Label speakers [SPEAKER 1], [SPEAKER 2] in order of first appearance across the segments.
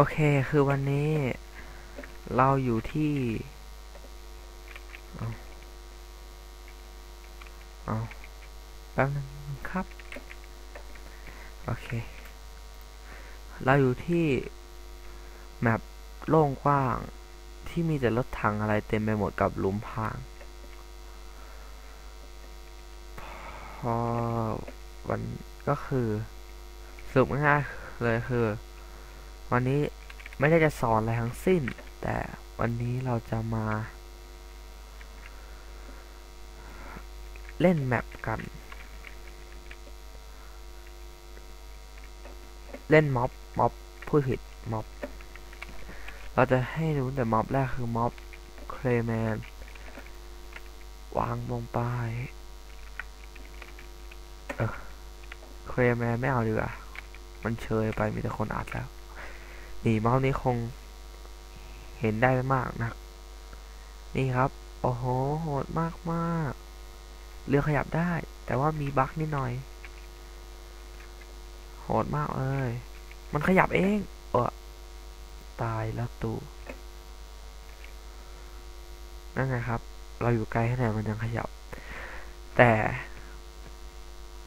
[SPEAKER 1] โอเค คือวันนี้เราอยู่ที่ เอาเอาแป๊บนึงครับ โอเค เราอยู่ที่ แมปโล่งกว้างที่มีแต่รถถังอะไรเต็มไปหมดกับหลุมพราง พอวันก็คือสรุปง่ายเลยคือ วันนี้ไม่ได้จะสอนอะไรทั้งสิ้น แต่วันนี้เราจะมา เล่นแมปกัน เล่นม็อบม็อบพูดผิดม็อบ เราจะให้รู้แต่ม็อบแรกคือม็อบเคลแมน วางลงไปเออเคลแมนไม่เอาดีกว่ามันเชยไปมีแต่คนอัดแล้ว นี่ม็อบนี้คงเห็นได้ไม่มากนะนี่ครับ โอ้โห โหดมากมากเรือขยับได้ แต่ว่ามีบั๊กนิดหน่อย โหดมากเลย มันขยับเอง เออตายแล้วตูนั่นไงครับ เราอยู่ไกลแค่ไหนมันยังขยับ แต่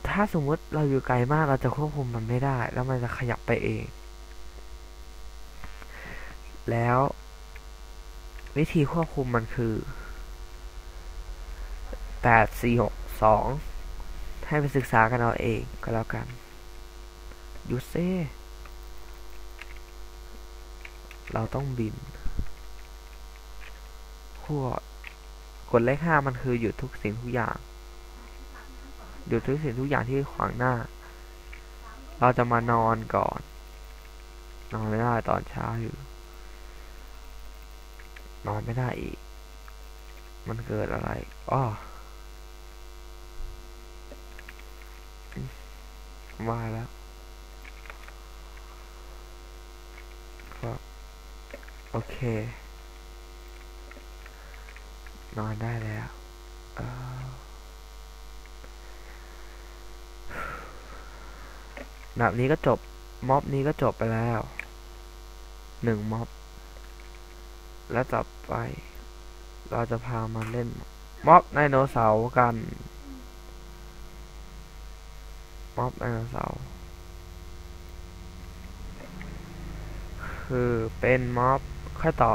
[SPEAKER 1] ถ้าสมมติเราอยู่ไกลมากเราจะควบคุมมันไม่ได้ แล้วมันจะขยับไปเอง แล้ว วิธีควบคุมมันคือแปดสี่หกสองให้ไปศึกษากันเอาเองก็แล้วกันหยุดเซ่เราต้องบินขั้วกดเลขห้ามันคือหยุดทุกสิ่งทุกอย่างหยุดทุกสิ่งทุกอย่างที่ขวางหน้า เราจะมานอนก่อน นอนไม่ได้ตอนเช้าอยู่ นอนไม่ได้อีก มันเกิดอะไรอ้อมาแล้วก็โอเค นอนได้แล้วเอ่อแบบนี้ก็จบ ม็อบนี้ก็จบไปแล้ว หนึ่งม็อบ และต่อไป เราจะพามาเล่นม็อบไดโนเสาร์กันม็อบไดโนเสาร์คือเป็นม็อบค่อยต่อ